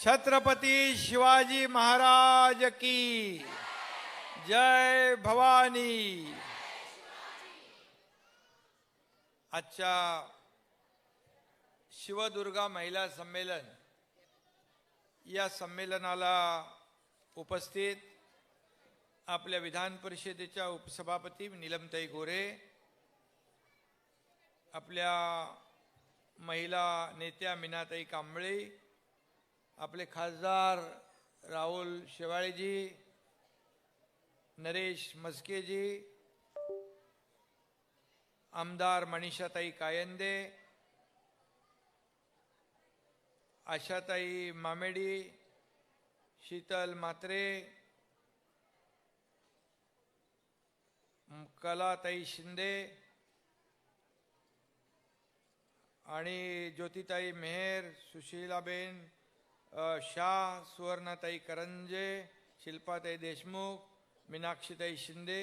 छत्रपती शिवाजी महाराज की जय भवानी। आजच्या शिवदुर्गा महिला संमेलन या संमेलनाला उपस्थित आपल्या विधान परिषदेच्या उपसभापती निलमताई गोरे आपल्या महिला नेत्या मीनाताई कांबळे आपले खासदार राहुल शेवाळेजी नरेश मस्केजी आमदार मनीषाताई कायंदे आशाताई मामेडी शीतल मात्रे कलाताई शिंदे आणि ज्योतिताई मेहेर सुशीलाबेन शाह सुवर्णाताई करंजे शिल्पाताई देशमुख मीनाक्षीताई शिंदे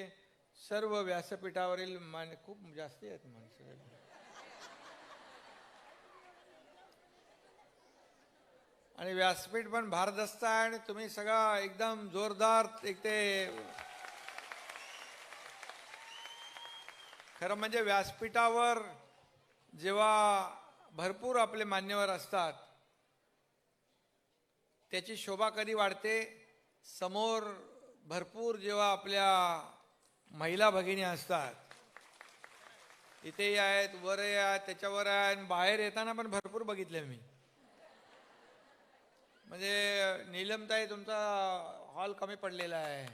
सर्व व्यासपीठावरील मान खूप जास्त आहेत माणसं. आणि व्यासपीठ पण भारदस्त आहे आणि तुम्ही सगळा एकदम जोरदार एक ते खरं म्हणजे व्यासपीठावर जेव्हा भरपूर आपले मान्यवर असतात त्याची शोभा कधी वाढते? समोर भरपूर जेव्हा आपल्या महिला भगिनी असतात. इथेही आहेत वरही आहेत त्याच्यावर आहे आणि बाहेर येताना पण भरपूर बघितले मी. म्हणजे नीलमताई तुमचा हॉल कमी पडलेला आहे.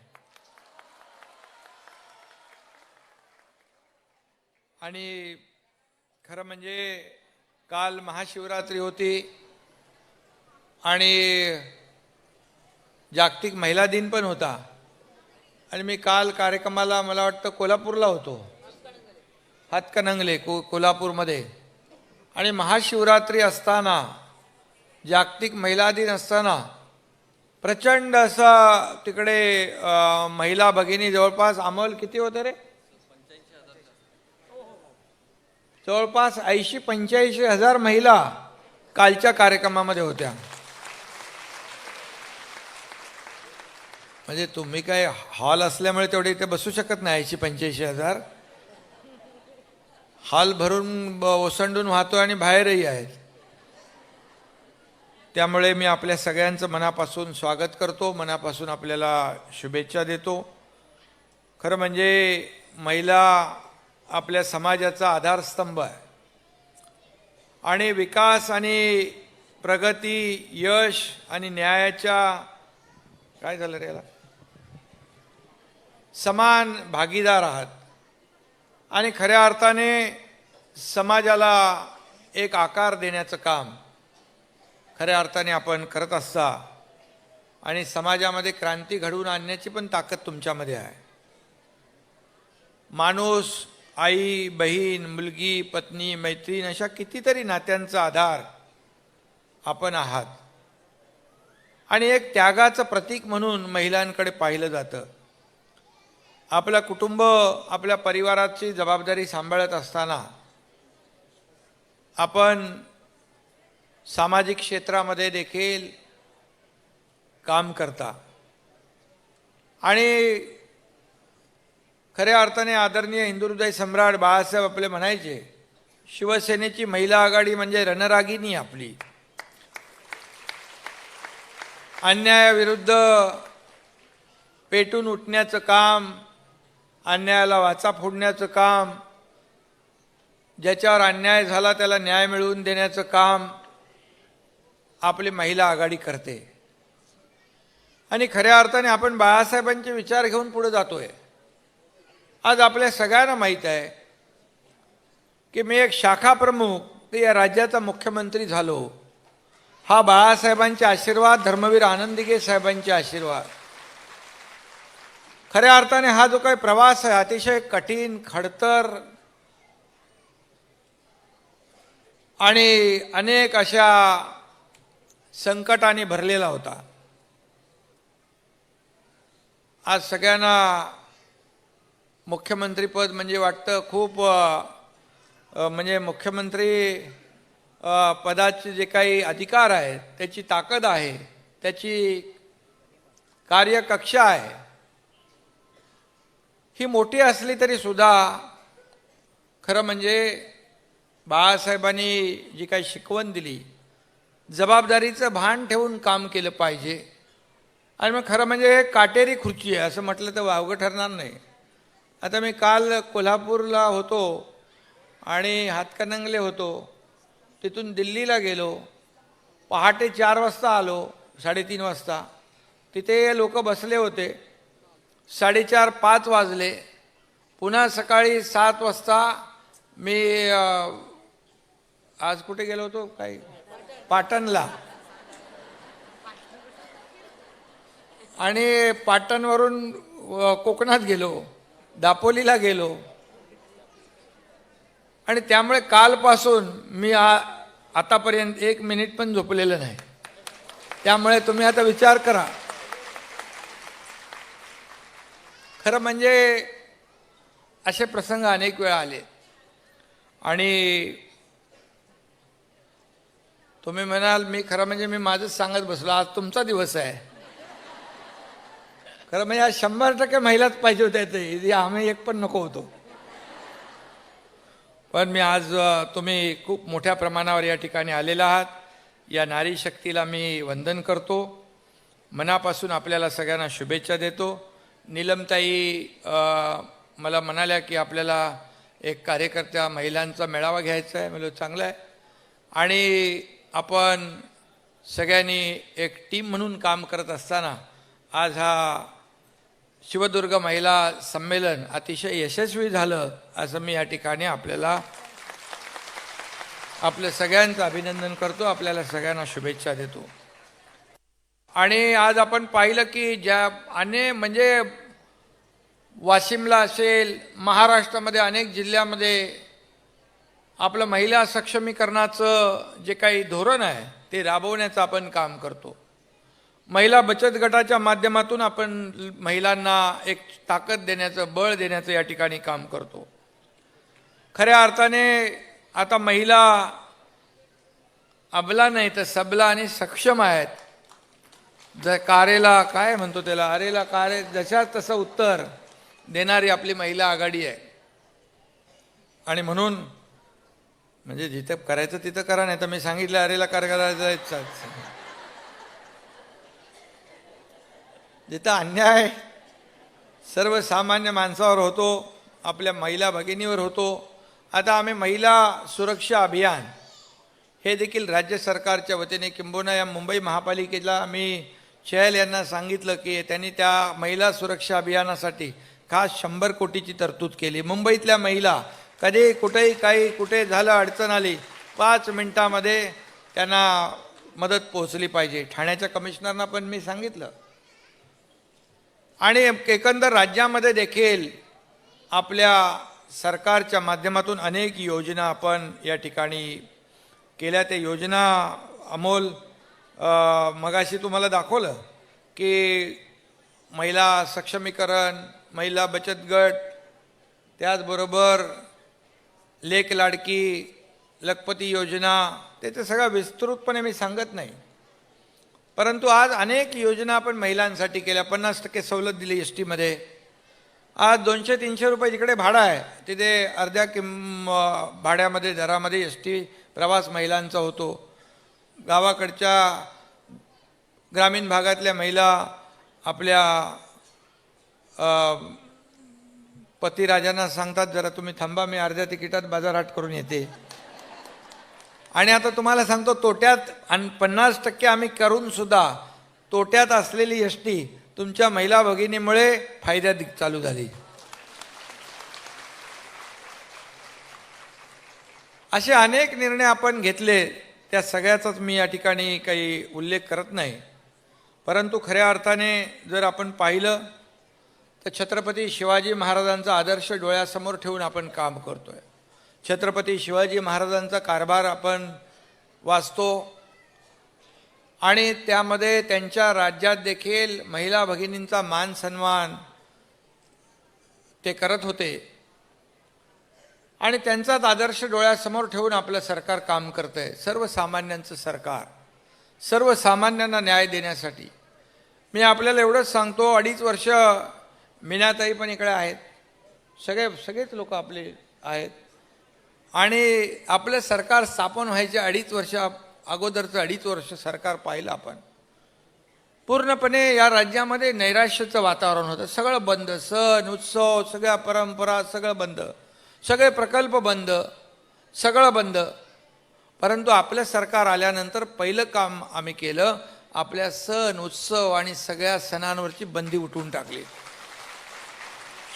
आणि खरं म्हणजे काल महाशिवरात्री होती. आणि जागतिक महिला दिन पण होता. आणि मी काल कार्यक्रमाला मला वाटतं कोल्हापूरला होतो. हातकणंगले को कोल्हापूरमध्ये. आणि महाशिवरात्री असताना जागतिक महिला दिन असताना प्रचंड असा तिकडे महिला भगिनी जवळपास अमोल किती होते रे? जवळपास ऐंशी पंच्याऐंशी हजार महिला कालच्या कार्यक्रमामध्ये होत्या. म्हणजे तुम्ही काय हॉल असल्यामुळे तेवढे इथे बसू शकत नाही ऐंशी पंच्याऐंशी हजार. हॉल भरून ब- ओसंडून वाहतो आणि बाहेरही आहेत. त्यामुळे मी आपल्या सगळ्यांचं मनापासून स्वागत करतो मनापासून आपल्याला शुभेच्छा देतो. खरं म्हणजे महिला आपल्या समाजाचा आधारस्तंभ आहे. आणि विकास आणि प्रगती यश आणि न्यायाच्या काय झालं रे याला? समान भागीदार आहात. आणि खऱ्या अर्थाने समाजाला एक आकार देण्याचं काम खऱ्या अर्थाने आपण करत असता आणि समाजामध्ये क्रांती घडवून आणण्याची पण ताकद तुमच्यामध्ये आहे. माणूस आई बहीण मुलगी पत्नी मैत्रीण अशा कितीतरी नात्यांचा आधार आपण आहात. आणि एक त्यागाचं प्रतीक म्हणून महिलांकडे पाहिलं जातं. आपलं कुटुंब आपल्या परिवाराची जबाबदारी सांभाळत असताना आपण सामाजिक क्षेत्रामध्ये देखील काम करता. आणि खऱ्या अर्थाने आदरणीय हिंदुहृदय सम्राट बाळासाहेब आपले म्हणायचे शिवसेनेची महिला आघाडी म्हणजे रणरागिनी आपली. अन्यायाविरुद्ध पेटून उठण्याचं काम अन्यायाला वाचा फोडण्याचं काम ज्याच्यावर अन्याय झाला त्याला न्याय मिळवून देण्याचं काम आपली महिला आघाडी करते. आणि खऱ्या अर्थाने आपण बाळासाहेबांचे विचार घेऊन पुढे जातोय. आज आपल्या सगळ्यांना माहीत आहे की मी एक शाखा प्रमुख ते या राज्याचा मुख्यमंत्री झालो. हा बाळासाहेबांचे आशीर्वाद धर्मवीर आनंदिगे साहेबांचे आशीर्वाद. खऱ्या अर्थाने हा जो काही प्रवास आहे अतिशय कठीण खडतर आणि अनेक अशा संकटाने भरलेला होता. आज सगळ्यांना मुख्यमंत्रीपद म्हणजे वाटतं खूप म्हणजे मुख्यमंत्री पदाचे जे काही अधिकार आहेत त्याची ताकद आहे त्याची कार्यकक्षा आहे. ही मोठी असली तरी सुद्धा खरं म्हणजे बाळासाहेबांनी जी काही शिकवण दिली जबाबदारीचं भान ठेवून काम केलं पाहिजे. आणि मग खरं म्हणजे काटेरी खुर्ची आहे असं म्हटलं तर वावगं ठरणार नाही. आता मी काल कोल्हापूरला होतो आणि हातकणंगले होतो. तिथून दिल्लीला गेलो. पहाटे चार वाजता आलो साडेतीन वाजता. तिथे लोक बसले होते. साडेचार पाच वाजले. पुन्हा सकाळी सात वाजता मी आज कुठे गेलो होतो? काही पाटणला. आणि पाटणवरून कोकणात गेलो. दापोलीला गेलो. आणि त्यामुळे कालपासून मी आ आतापर्यंत एक मिनिट पण झोपलेलं नाही. त्यामुळे तुम्ही आता विचार करा. खरं म्हणजे असे प्रसंग अनेक वेळा आले. आणि तुम्ही म्हणाल मी खरं म्हणजे मी माझंच सांगत बसलो आज तुमचा दिवस आहे. खरं म्हणजे आज शंभर टक्के महिलाच पाहिजे होत्या ते आम्ही एक पण नको होतो. पण मी आज तुम्ही खूप मोठ्या प्रमाणावर या ठिकाणी आलेला आहात. या नारी शक्तीला मी वंदन करतो. मनापासून आपल्याला सगळ्यांना शुभेच्छा देतो. नीलमताई मला म्हणाल्या की आपल्याला एक कार्यकर्त्या महिलांचा मेळावा घ्यायचा आहे. म्हणजे चांगलं आहे. आणि आपण सगळ्यांनी एक टीम म्हणून काम करत असताना आज हा शिवदुर्ग महिला संमेलन अतिशय यशस्वी झालं असं मी या ठिकाणी आपल्याला आपल्या सगळ्यांचं अभिनंदन करतो. आपल्याला सगळ्यांना शुभेच्छा देतो. आणि आज आपण पाहिलं की ज्या अनेक म्हणजे वाशिमला असेल महाराष्ट्रामध्ये अनेक जिल्ह्यामध्ये आपलं महिला सक्षमीकरणाचं जे काही धोरण आहे ते राबवण्याचं आपण काम करतो. महिला बचत गटाच्या माध्यमातून आपण महिलांना एक ताकद देण्याचं बळ देण्याचं या ठिकाणी काम करतो. खऱ्या अर्थाने आता महिला अबला नाही तर सबला आणि सक्षम आहेत. ज कारेला काय म्हणतो त्याला? अरेला कारे जशा तसं उत्तर देणारी आपली महिला आघाडी आहे. आणि म्हणून म्हणजे जिथं करायचं तिथं करा नाही तर मी सांगितलं अरेला कार करायचा जिथं अन्याय सर्वसामान्य माणसावर होतो आपल्या महिला भगिनीवर होतो आता आम्ही महिला सुरक्षा अभियान हे देखील राज्य सरकारच्या वतीने किंबोना या मुंबई महापालिकेला आम्ही शैल यांना सांगितलं की त्यांनी त्या महिला सुरक्षा अभियानासाठी खास शंभर कोटीची तरतूद केली. मुंबईतल्या महिला कधी कुठेही काही कुठे झालं अडचण आली पाच मिनटामध्ये त्यांना मदत पोहोचली पाहिजे. ठाण्याच्या कमिशनरना पण मी सांगितलं. आणि एकंदर राज्यामध्ये देखील आपल्या सरकारच्या माध्यमातून अनेक योजना आपण या ठिकाणी केल्या. त्या योजना अमोल मगाशी तुम्हाला दाखवलं की महिला सक्षमीकरण महिला बचत गट त्याचबरोबर लेक लाडकी लखपती योजना त्याचं सगळं विस्तृतपणे मी सांगत नाही. परंतु आज अनेक योजना आपण महिलांसाठी केल्या पन्नास टक्के सवलत दिली एस टीमध्ये. आज दोनशे तीनशे रुपये जिकडे भाडं आहे तिथे अर्ध्या किम भाड्यामध्ये दरामध्ये एस टी प्रवास महिलांचा होतो. गावाकडच्या ग्रामीण भागातल्या महिला आपल्या अं, पतिराजांना सांगतात जरा तुम्ही थांबा मी अर्ध्या तिकिटात बाजारहाट करून येते. आणि आता तुम्हाला सांगतो तोट्यात आणि पन्नास टक्के आम्ही करूनसुद्धा तोट्यात असलेली एस टी तुमच्या महिला भगिनीमुळे फायद्यात चालू झाली. असे अनेक निर्णय आपण घेतले. त्या सगळ्याचाच मी या ठिकाणी काही उल्लेख करत नाही. परंतु खऱ्या अर्थाने जर आपण पाहिलं तर छत्रपती शिवाजी महाराजांचा आदर्श डोळ्यासमोर ठेवून आपण काम करतोय. छत्रपती शिवाजी महाराजांचा कारभार आपण वाचतो आणि त्यामध्ये त्यांच्या राज्यात देखील महिला भगिनींचा मान सन्मान ते करत होते. आणि त्यांचाच आदर्श डोळ्यासमोर ठेवून आपलं सरकार काम करतंय. सर्वसामान्यांचं सरकार. सर्वसामान्यांना न्याय देण्यासाठी. मी आपल्याला एवढंच सांगतो अडीच वर्ष मीनाताई पण इकडे आहेत. सगळे सगळेच लोक आपले आहेत. आणि आपलं सरकार स्थापन व्हायचे अडीच वर्ष अगोदरचं अडीच वर्ष सरकार पाहिलं आपण. पूर्णपणे या राज्यामध्ये नैराश्याचं वातावरण होतं. सगळं बंद सण उत्सव सगळ्या परंपरा सगळं बंद. सगळे प्रकल्प बंद सगळं बंद. परंतु आपलं सरकार आल्यानंतर पहिलं काम आम्ही केलं आपल्या सण उत्सव आणि सगळ्या सणांवरची बंदी उठवून टाकली.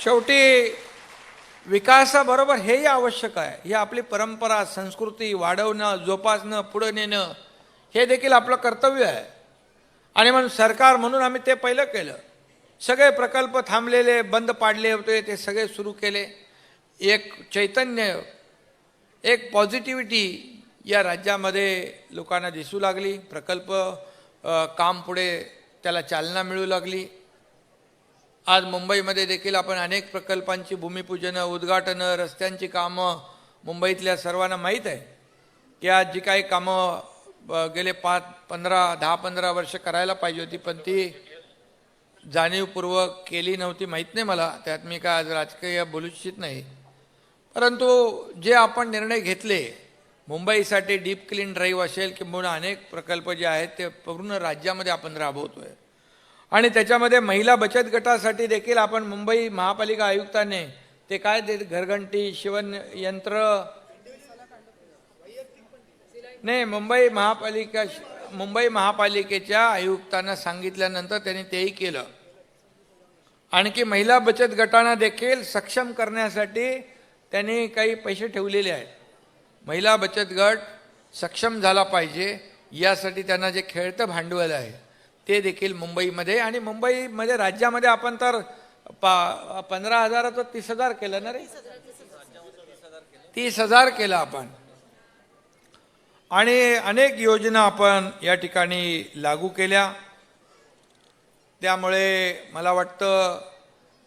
शेवटी विकासाबरोबर हेही आवश्यक आहे. ही आपली परंपरा संस्कृती वाढवणं जोपासणं पुढं नेणं हे देखील आपलं कर्तव्य आहे. आणि म्हणून सरकार म्हणून आम्ही ते पहिलं केलं. सगळे प्रकल्प थांबलेले बंद पाडले होते ते सगळे सुरू केले. एक चैतन्य एक पॉझिटिव्हिटी या राज्यामध्ये लोकांना दिसू लागली. प्रकल्प काम पुढे त्याला चालना मिळू लागली. आज मुंबईमध्ये देखील आपण अनेक प्रकल्पांची भूमिपूजनं उद्घाटनं रस्त्यांची कामं मुंबईतल्या सर्वांना माहीत आहे की आज जी काही कामं गेले पाच पंधरा दहा पंधरा वर्ष करायला पाहिजे होती पण ती जाणीवपूर्वक केली नव्हती माहीत नाही मला. त्यात मी काय आज राजकीय बोलू इच्छित नाही. परंतु जे आपण निर्णय घेतले मुंबईसाठी डीप क्लीन ड्राईव्ह असेल किंवा अनेक प्रकल्प जे आहेत ते पूर्ण राज्यामध्ये आपण राबवतो आहे आणि त्याच्यामध्ये महिला बचत गटासाठी देखील आपण मुंबई महापालिका आयुक्ताने ते काय ते घरघंटी शिवण यंत्र? नाही मुंबई महापालिका मुंबई महापालिकेच्या आयुक्तांना सांगितल्यानंतर त्यांनी तेही केलं. आणखी महिला बचत गटांना देखील सक्षम करण्यासाठी त्यांनी काही पैसे ठेवलेले आहेत. महिला बचत गट सक्षम झाला पाहिजे यासाठी त्यांना जे खेळतं भांडवल आहे ते देखील मुंबईमध्ये आणि मुंबईमध्ये राज्यामध्ये आपण तर पा पंधरा हजाराचं तीस हजार केलं ना रे? तीस हजार केलं आपण. आणि अनेक योजना आपण या ठिकाणी लागू केल्या. त्यामुळे मला वाटतं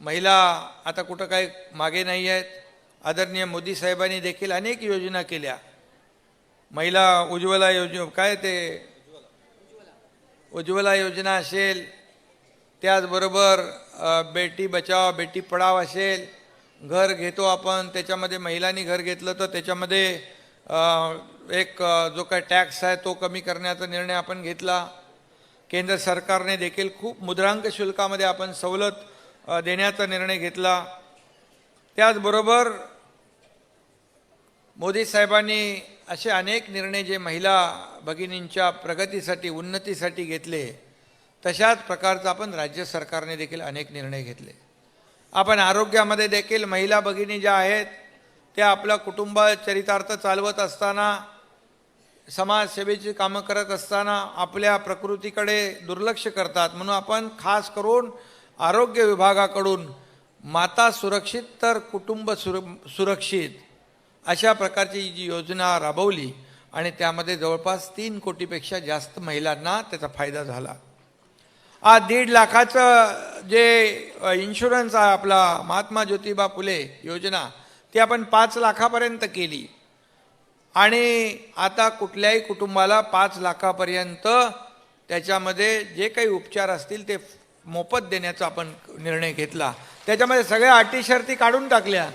महिला आता कुठं काही मागे नाही आहेत. आदरणीय मोदी साहेबांनी देखील अनेक योजना केल्या. महिला उज्ज्वला योजना काय ते? उज्ज्वला योजना असेल त्याचबरोबर बेटी बचाव बेटी पढाव असेल घर घेतो आपण त्याच्यामध्ये महिलांनी घर घेतलं तर त्याच्यामध्ये एक जो काय टॅक्स आहे तो कमी करण्याचा निर्णय आपण घेतला. केंद्र सरकारने देखील खूप मुद्रांक शुल्कामध्ये आपण सवलत देण्याचा निर्णय घेतला. त्याचबरोबर मोदी साहेबांनी असे अनेक निर्णय जे महिला भगिनींच्या प्रगतीसाठी उन्नतीसाठी घेतले तशाच प्रकारचा आपण राज्य सरकारने देखील अनेक निर्णय घेतले. आपण आरोग्यामध्ये देखील महिला भगिनी ज्या आहेत त्या आपलं कुटुंब चरितार्थ चालवत असताना समाजसेवेची कामं करत असताना आपल्या प्रकृतीकडे दुर्लक्ष करतात. म्हणून आपण खास करून आरोग्य विभागाकडून माता सुरक्षित तर कुटुंब सुर सुरक्षित अशा प्रकारची जी योजना राबवली आणि त्यामध्ये जवळपास तीन कोटीपेक्षा जास्त महिलांना त्याचा फायदा झाला. आज दीड लाखाचं जे इन्शुरन्स आहे आपला महात्मा ज्योतिबा फुले योजना ती आपण पाच लाखापर्यंत केली. आणि आता कुठल्याही कुटुंबाला पाच लाखापर्यंत त्याच्यामध्ये जे काही उपचार असतील ते मोफत देण्याचा आपण निर्णय घेतला. त्याच्यामध्ये सगळ्या अटी शर्ती काढून टाकल्या.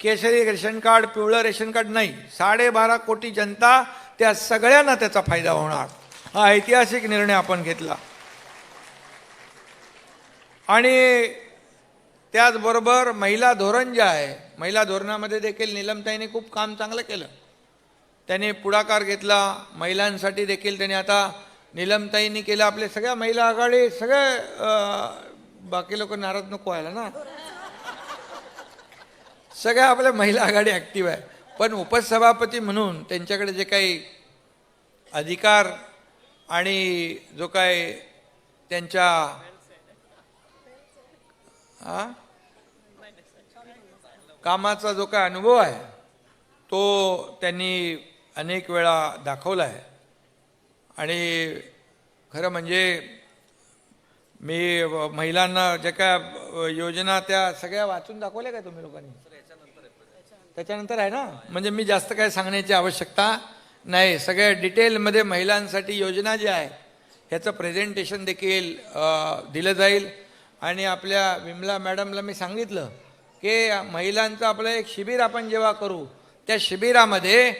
केसरी रेशन कार्ड पिवळं रेशन कार्ड नाही. साडेबारा कोटी जनता त्या सगळ्यांना त्याचा फायदा होणार. हा ऐतिहासिक निर्णय आपण घेतला. आणि त्याचबरोबर महिला धोरण जे आहे महिला धोरणामध्ये देखील निलमताईने खूप काम चांगलं केलं. त्याने पुढाकार घेतला. महिलांसाठी देखील त्याने आता निलमताईंनी केलं. आपले सगळ्या महिला आघाडी सगळे बाकी लोक नाराज नको व्हायला ना. सगळ्या आपल्या महिला आघाडी ॲक्टिव्ह आहे. पण उपसभापती म्हणून त्यांच्याकडे जे काही अधिकार आणि जो काय त्यांच्या हा कामाचा जो काय अनुभव आहे तो त्यांनी अनेक वेळा दाखवला आहे. आणि खरं म्हणजे मी महिलांना ज्या काय योजना त्या सगळ्या वाचून दाखवल्या का तुम्ही लोकांनी? त्याच्यानंतर आहे ना? म्हणजे मी जास्त काय सांगण्याची आवश्यकता नाही. सगळ्या डिटेलमध्ये महिलांसाठी योजना जी आहे ह्याचं प्रेझेंटेशन देखील दिलं जाईल. आणि आपल्या विमला मॅडमला मी सांगितलं की महिलांचं आपलं एक शिबिर आपण जेव्हा करू त्या शिबिरामध्ये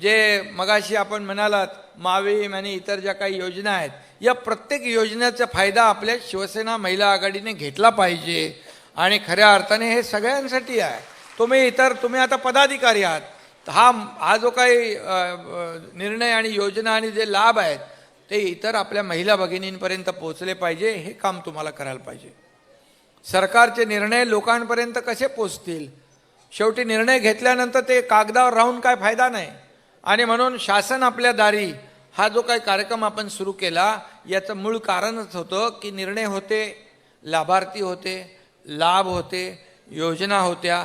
जे मगाशी आपण म्हणालात मावीम आणि इतर ज्या काही योजना आहेत या प्रत्येक योजनेचा फायदा आपल्या शिवसेना महिला आघाडीने घेतला पाहिजे. आणि खऱ्या अर्थाने हे सगळ्यांसाठी आहे. तुम्ही इतर तुम्ही आता पदाधिकारी आहात. हा हा जो काही निर्णय आणि योजना आणि जे लाभ आहेत ते इतर आपल्या महिला भगिनींपर्यंत पोचले पाहिजे हे काम तुम्हाला करायला पाहिजे. सरकारचे निर्णय लोकांपर्यंत कसे पोचतील शेवटी निर्णय घेतल्यानंतर ते कागदावर राहून काय फायदा नाही. आणि म्हणून शासन आपल्या दारी हा जो काही कार्यक्रम आपण सुरू केला याचं मूळ कारणच होतं की निर्णय होते लाभार्थी होते लाभ होते योजना होत्या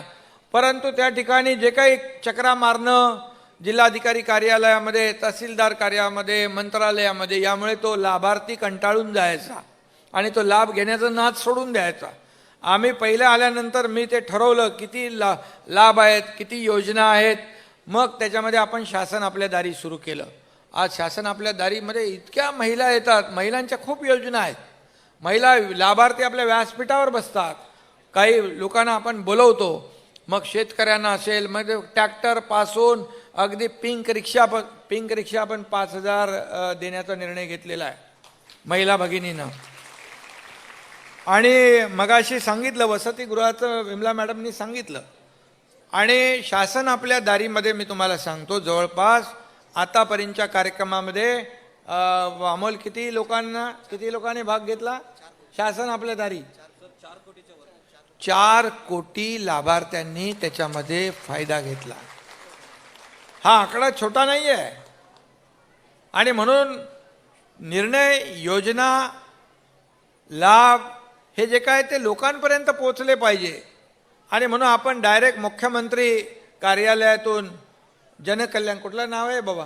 परंतु त्या ठिकाणी जे काही चक्रा मारणं जिल्हाधिकारी कार्यालयामध्ये तहसीलदार कार्यामध्ये मंत्रालयामध्ये यामुळे तो लाभार्थी कंटाळून जायचा आणि तो लाभ घेण्याचा नाद सोडून द्यायचा. आम्ही पहिल्या आल्यानंतर मी ते ठरवलं किती ला लाभ आहेत किती योजना आहेत मग त्याच्यामध्ये आपण शासन आपल्या दारी सुरू केलं. आज शासन आपल्या दारीमध्ये इतक्या महिला येतात महिलांच्या खूप योजना आहेत. महिला लाभार्थी आपल्या व्यासपीठावर बसतात. काही लोकांना आपण बोलवतो मग शेतकऱ्यांना असेल मग ट्रॅक्टरपासून अगदी पिंक रिक्षा पण पिंक रिक्षा पण पाच हजार देण्याचा निर्णय घेतलेला आहे. महिला भगिनीनं. आणि मगाशी सांगितलं वसतिगृहाचं विमला मॅडमनी सांगितलं. आणि शासन आपल्या दारीमध्ये मी तुम्हाला सांगतो जवळपास आतापर्यंतच्या कार्यक्रमामध्ये अमोल किती लोकांना किती लोकांनी भाग घेतला? शासन आपल्या दारी. चार कोटी लाभार्थ्यांनी त्याच्यामध्ये फायदा घेतला. हा आकडा छोटा नाही आहे आणि म्हणून निर्णय योजना लाभ हे जे काय ते लोकांपर्यंत पोचले पाहिजे. आणि म्हणून आपण डायरेक्ट मुख्यमंत्री कार्यालयातून जनकल्याण कुठलं नाव आहे बाबा?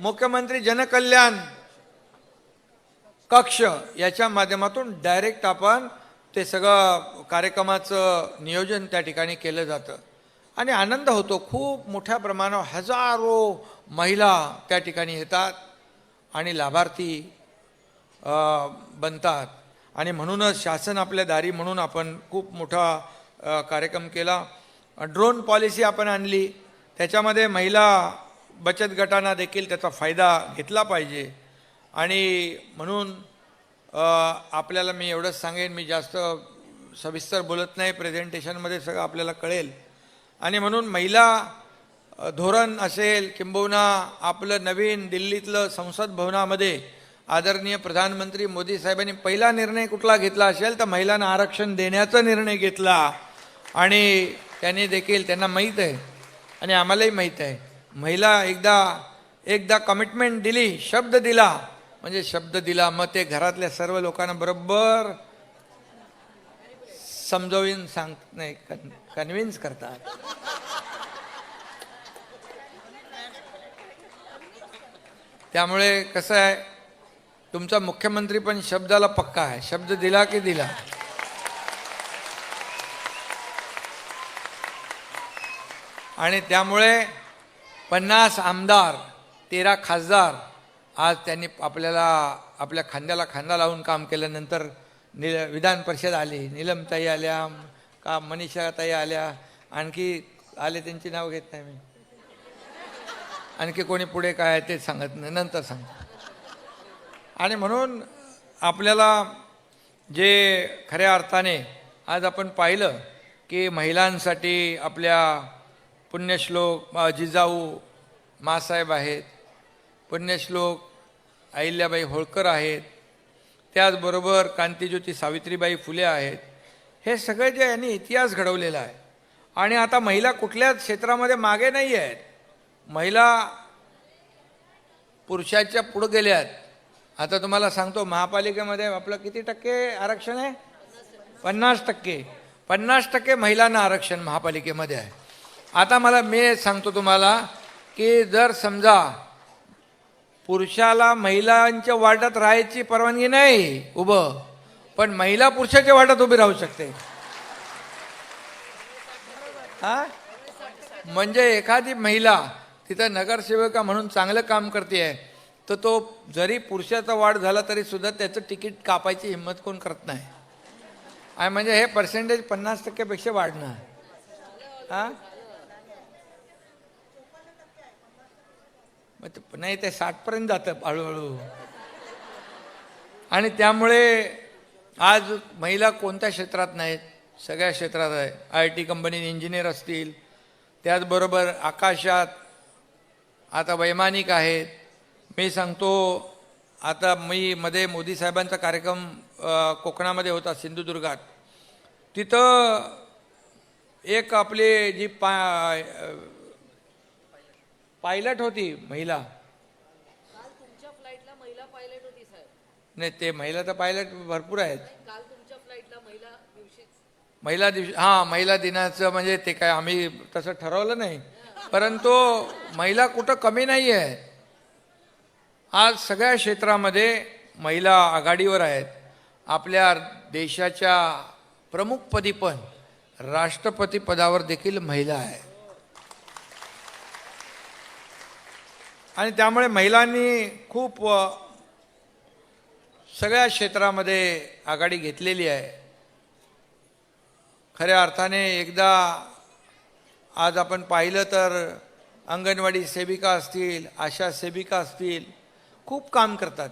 मुख्यमंत्री जनकल्याण कक्ष याच्या माध्यमातून डायरेक्ट आपण ते सगळं कार्यक्रमाचं नियोजन त्या ठिकाणी केलं जातं. आणि आनंद होतो. खूप मोठ्या प्रमाणावर हजारो महिला त्या ठिकाणी येतात आणि लाभार्थी बनतात. आणि म्हणूनच शासन आपल्या दारी म्हणून आपण खूप मोठा कार्यक्रम केला. ड्रोन पॉलिसी आपण आणली. त्याच्यामध्ये महिला बचत गटांना देखील त्याचा फायदा घेतला पाहिजे. आणि म्हणून आपल्याला मी एवढंच सांगेन मी जास्त सविस्तर बोलत नाही प्रेझेंटेशनमध्ये सगळं आपल्याला कळेल. आणि म्हणून महिला धोरण असेल किंबहुना आपलं नवीन दिल्लीतलं संसद भवनामध्ये आदरणीय प्रधानमंत्री मोदी साहेबांनी पहिला निर्णय कुठला घेतला असेल तर महिलांना आरक्षण देण्याचा निर्णय घेतला. आणि त्यांनी देखील त्यांना माहीत आहे आणि आम्हालाही माहीत आहे महिला एकदा एकदा कमिटमेंट दिली शब्द दिला म्हणजे शब्द दिला मग ते घरातल्या सर्व लोकांना बरोबर समजावून सांग नाही कन्व्हिन्स करतात. त्यामुळे कसं आहे तुमचा मुख्यमंत्री पण शब्दाला पक्का आहे. शब्द दिला की दिला. आणि त्यामुळे पन्नास आमदार तेरा खासदार आज त्यांनी आपल्याला आपल्या खांद्याला खांदा लावून काम केल्यानंतर निल विधान परिषद आली. नीलमताई आल्या का मनीषाताई आल्या आणखी आले त्यांची नाव घेत नाही मी. आणखी कोणी पुढे काय आहे ते सांगत नाही नंतर सांगतो. आणि म्हणून आपल्याला जे खऱ्या अर्थाने आज आपण पाहिलं की महिलांसाठी आपल्या पुण्यश्लोक जिजाऊ मासाहेब आहेत. पुण्यश्लोक अहिल्याबाई होळकर आहेत. त्याचबरोबर कांतीज्योती सावित्रीबाई फुले आहेत. हे सगळे जे यांनी इतिहास घडवलेला आहे. आणि आता महिला कुठल्याच क्षेत्रामध्ये मागे नाही आहेत. महिला पुरुषाच्या पुढं गेल्या आहेत आता तुम्हाला सांगतो महापालिकेमध्ये आपलं किती टक्के आरक्षण आहे? पन्नास टक्के. पन्नास टक्के महिलांना आरक्षण महापालिकेमध्ये आहे. आता मला मी सांगतो तुम्हाला की जर समजा पुरुषाला महिलांच्या वार्डात राहायची परवानगी नाही. उभं. पण महिला पुरुषाच्या वार्डात उभी राहू शकते. हा? म्हणजे एखादी महिला तिथं नगरसेविका म्हणून चांगलं काम करते आहे तर तो जरी पुरुषाचा वाढ झाला तरी सुद्धा त्याचं तिकीट कापायची हिंमत कोण करत नाही. आणि म्हणजे हे पर्सेंटेज पन्नास टक्क्यापेक्षा वाढणार. हा? मग नाही ते साठपर्यंत जातं हळूहळू. आणि त्यामुळे आज महिला कोणत्या क्षेत्रात नाहीत? सगळ्या क्षेत्रात आहे. आय टी कंपनीत इंजिनियर असतील. त्याचबरोबर आकाशात आता वैमानिक आहेत. मी सांगतो आता मी मध्ये मोदी साहेबांचा कार्यक्रम कोकणामध्ये होता सिंधुदुर्गात. तिथं एक आपली जी पा पायलट होती महिला. काल तुमच्या फ्लाईटला महिला पायलट होती साहेब. नाही ते महिला तर पायलट भरपूर आहेत. काल तुमच्या फ्लाईटला महिला दिवशी हां महिला दिनाचं म्हणजे ते काय आम्ही तसं ठरवलं नाही. परंतु महिला कुठं कमी नाही आहे आज सगळ्या क्षेत्रामध्ये महिला आघाडीवर आहेत. आपल्या देशाच्या प्रमुखपदी पण राष्ट्रपती पदावर देखील महिला आहे आणि त्यामुळे महिलांनी खूप सगळ्या क्षेत्रामध्ये आघाडी घेतलेली आहे. खऱ्या अर्थाने एकदा आज आपण पाहिलं तर अंगणवाडी सेविका असतील आशा सेविका असतील खूप काम करतात.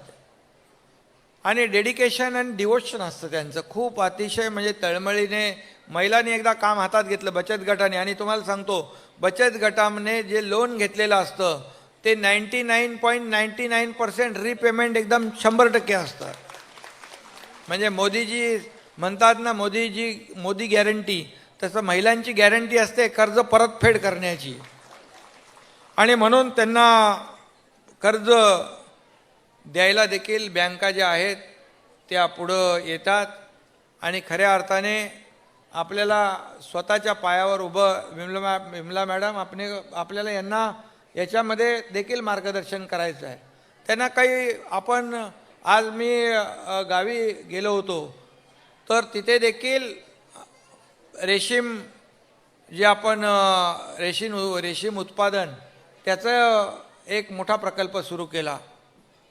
आणि डेडिकेशन आणि डिवोशन असतं त्यांचं. खूप अतिशय म्हणजे तळमळीने महिलांनी एकदा काम हातात घेतलं बचत गटाने. आणि तुम्हाला सांगतो बचत गटाने जे लोन घेतलेलं असतं ते ninety nine point ninety nine percent repayment एकदम शंभर टक्के असतं. म्हणजे मोदीजी म्हणतात ना मोदीजी मोदी गॅरंटी तसं महिलांची गॅरंटी असते कर्ज परतफेड करण्याची. आणि म्हणून त्यांना कर्ज द्यायला देखील बँका ज्या आहेत त्या पुढं येतात आणि खऱ्या अर्थाने आपल्याला स्वतःच्या पायावर उभं विमला मॅ विमला मॅडम आपने आपल्याला यांना याच्यामध्ये देखील मार्गदर्शन करायचं आहे. त्यांना काही आपण आज मी गावी गेलो होतो तर तिथे देखील रेशीम जे आपण रेशीम रेशीम उत्पादन त्याचं एक मोठा प्रकल्प सुरू केला.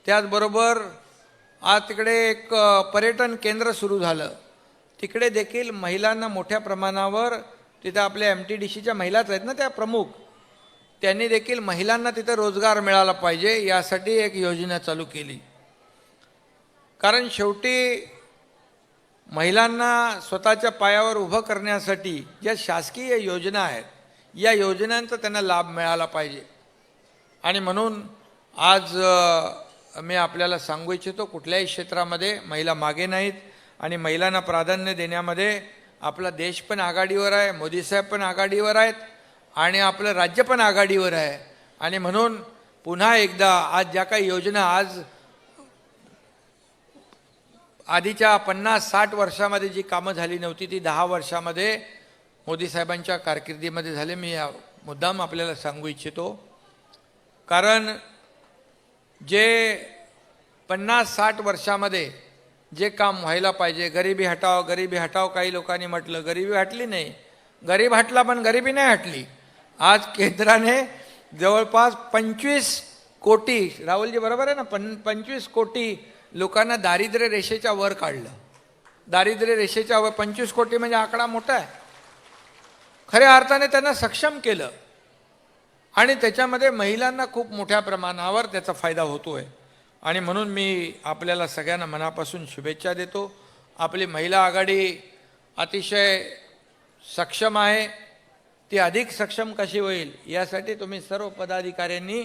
त्याचबरोबर आज तिकडे एक पर्यटन केंद्र सुरू झालं. तिकडे देखील महिलांना मोठ्या प्रमाणावर तिथं आपल्या एम टी डी सीच्या महिलाच आहेत ना त्या प्रमुख त्यांनी देखील महिलांना तिथं रोजगार मिळाला पाहिजे यासाठी एक योजना चालू केली. कारण शेवटी महिलांना स्वतःच्या पायावर उभं करण्यासाठी ज्या शासकीय योजना आहेत या योजनांचा त्यांना लाभ मिळाला पाहिजे. आणि म्हणून आज मी आपल्याला सांगू इच्छितो कुठल्याही क्षेत्रामध्ये महिला मागे नाहीत आणि महिलांना प्राधान्य देण्यामध्ये आपला देश पण आघाडीवर आहे मोदी साहेब पण आघाडीवर आहेत. आणि आपलं राज्य पण आघाडीवर आहे. आणि म्हणून पुन्हा एकदा आज ज्या काही योजना आज आधीच्या पन्नास साठ वर्षामध्ये जी कामं झाली नव्हती ती दहा वर्षामध्ये मोदी साहेबांच्या कारकिर्दीमध्ये झाले. मी या मुद्दाम आपल्याला सांगू इच्छितो. कारण जे पन्नास साठ वर्षामध्ये जे काम व्हायला पाहिजे गरिबी हटाव गरिबी हटाव काही लोकांनी म्हटलं गरिबी हटली नाही. गरीब हटला पण गरिबी नाही हटली. आज केंद्राने जवळपास पंचवीस कोटी राहुलजी बरोबर आहे ना पं पंचवीस कोटी लोकांना दारिद्र्य रेषेच्या वर काढलं. दारिद्र्य रेषेच्या वर पंचवीस कोटी म्हणजे आकडा मोठा आहे. खऱ्या अर्थाने त्यांना सक्षम केलं. आणि त्याच्यामध्ये महिलांना खूप मोठ्या प्रमाणावर त्याचा फायदा होतो आहे आणि म्हणून मी आपल्याला सगळ्यांना मनापासून शुभेच्छा देतो. आपली महिला आघाडी अतिशय सक्षम आहे. ती अधिक सक्षम कशी होईल यासाठी तुम्ही सर्व पदाधिकाऱ्यांनी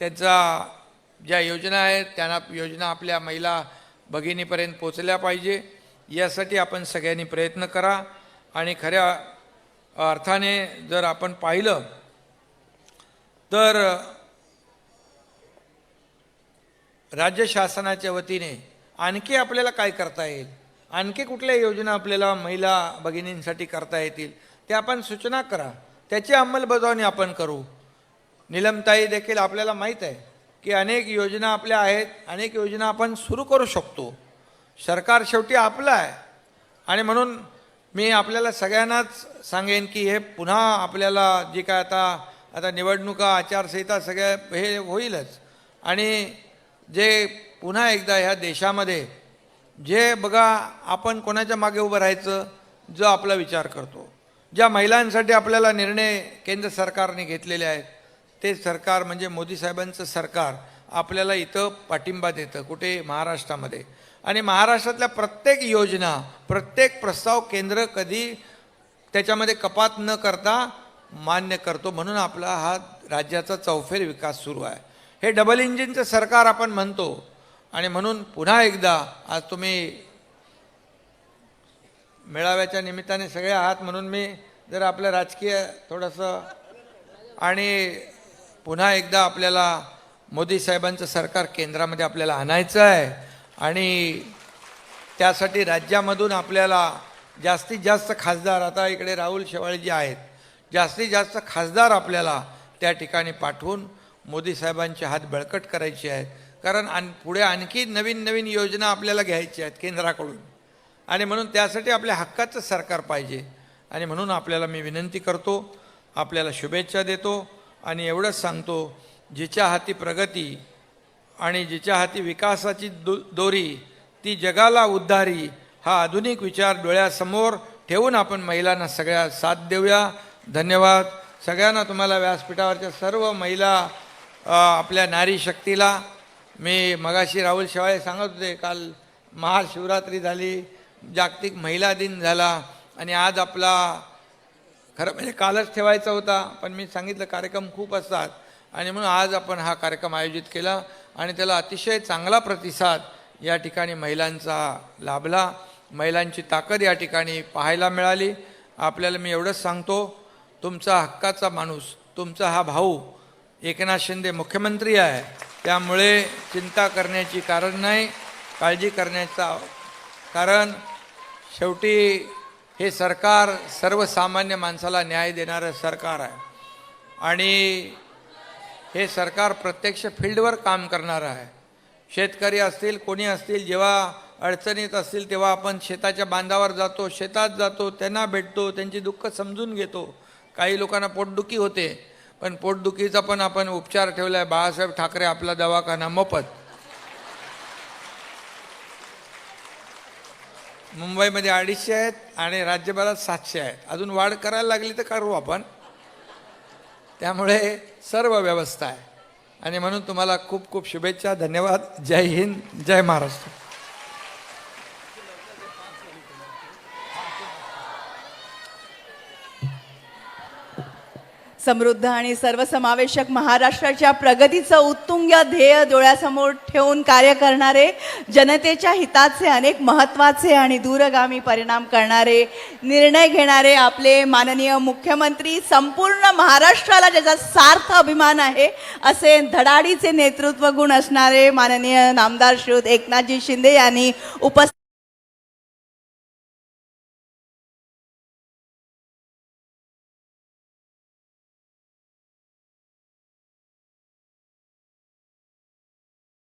त्याचा ज्या योजना आहेत त्यांना योजना आपल्या महिला भगिनीपर्यंत पोचल्या पाहिजे. यासाठी आपण सगळ्यांनी प्रयत्न करा आणि खऱ्या अर्थाने जर आपण पाहिलं तर राज्य शासनाच्या वतीने आणखी आपल्याला काय करता येईल? आणखी कुठल्या योजना आपल्याला महिला भगिनींसाठी करता येतील? ते आपण सूचना करा. त्याची अंमलबजावणी आपण करू. निलमताई देखील आपल्याला माहीत आहे की अनेक योजना आपल्या आहेत अनेक योजना आपण सुरू करू शकतो. सरकार शेवटी आपलं आहे. आणि म्हणून मी आपल्याला सगळ्यांनाच सांगेन की हे पुन्हा आपल्याला जे काय आता आता निवडणुका आचारसंहिता सगळ्या हे होईलच. आणि जे पुन्हा एकदा ह्या देशामध्ये जे बघा आपण कोणाच्या मागे उभं राहायचं जो आपला विचार करतो. ज्या महिलांसाठी आपल्याला निर्णय केंद्र सरकारने घेतलेले आहेत ते सरकार म्हणजे मोदी साहेबांचं सरकार आपल्याला इथं पाठिंबा देतं कुठे? महाराष्ट्रामध्ये. आणि महाराष्ट्रातल्या प्रत्येक योजना प्रत्येक प्रस्ताव केंद्र कधी त्याच्यामध्ये कपात न करता मान्य करतो. म्हणून आपला हा राज्याचा चौफेर विकास सुरू आहे. हे डबल इंजिनचं सरकार आपण म्हणतो. आणि म्हणून पुन्हा एकदा आज तुम्ही मेळाव्याच्या निमित्ताने सगळे आहात म्हणून मी जर आपलं राजकीय थोडंसं आणि पुन्हा एकदा आपल्याला मोदी साहेबांचं सरकार केंद्रामध्ये आपल्याला आणायचं आहे आणि त्यासाठी राज्यामधून आपल्याला जास्तीत जास्त खासदार आता इकडे राहुल शेवाळेजी आहेत जास्तीत जास्त खासदार आपल्याला त्या ठिकाणी पाठवून मोदी साहेबांचे हात बळकट करायचे आहेत. कारण आण पुढे आणखी नवीन नवीन योजना आपल्याला घ्यायच्या आहेत केंद्राकडून. आणि म्हणून त्यासाठी आपल्या हक्काचं सरकार पाहिजे. आणि म्हणून आपल्याला मी विनंती करतो आपल्याला शुभेच्छा देतो आणि एवढंच सांगतो जिच्या हाती प्रगती आणि जिच्या हाती विकासाची दो दोरी ती जगाला उद्धारी हा आधुनिक विचार डोळ्यासमोर ठेवून आपण महिलांना सगळ्या साथ देऊया. धन्यवाद. सगळ्यांना तुम्हाला व्यासपीठावरच्या सर्व महिला आपल्या नारी शक्तीला. मी मगाशी राहुल शेवाळे सांगत होते काल महाशिवरात्री झाली. जागतिक महिला दिन झाला आणि आज आपला खरं म्हणजे कालच ठेवायचा होता पण मी सांगितलं कार्यक्रम खूप असतात. आणि म्हणून आज आपण हा कार्यक्रम आयोजित केला आणि त्याला अतिशय चांगला प्रतिसाद या ठिकाणी महिलांचा लाभला. महिलांची ताकद या ठिकाणी पाहायला मिळाली. आपल्याला मी एवढंच सांगतो तुमचा हक्काचा माणूस तुमचा हा भाऊ एकनाथ शिंदे मुख्यमंत्री आहे. त्यामुळे चिंता करण्याची कारण नाही काळजी करण्याचा कारण शेवटी हे सरकार सर्वसामान्य माणसाला न्याय देणारं सरकार आहे. आणि हे सरकार प्रत्यक्ष फील्डवर काम करणारं आहे. शेतकरी असतील कोणी असतील जेव्हा अडचणीत असतील तेव्हा आपण शेताच्या बांधावर जातो शेतात जातो त्यांना भेटतो त्यांची दुःख समजून घेतो. काही लोकांना पोटदुखी होते पण पोटदुखीचा पण आपण उपचार ठेवला आहे बाळासाहेब ठाकरे आपला दवाखाना मोफत. मुंबईमध्ये अडीचशे आहेत आणि राज्यभरात सातशे आहेत. अजून वाढ करायला लागली तर करू आपण. त्यामुळे सर्व व्यवस्था आहे. आणि म्हणून तुम्हाला खूप खूप शुभेच्छा. धन्यवाद. जय हिंद. जय महाराष्ट्र. समृद्ध आणि सर्वसमावेशक महाराष्ट्राच्या प्रगतीचं उत्तुंग ध्येय डोळ्यासमोर ठेवून कार्य करणारे जनतेच्या हिताचे अनेक महत्त्वाचे आणि दूरगामी परिणाम करणारे निर्णय घेणारे आपले माननीय मुख्यमंत्री संपूर्ण महाराष्ट्राला ज्याचा सार्थ अभिमान आहे असे धडाडीचे नेतृत्व गुण असणारे माननीय नामदार श्रीयुत एकनाथजी शिंदे यांनी उपस्थित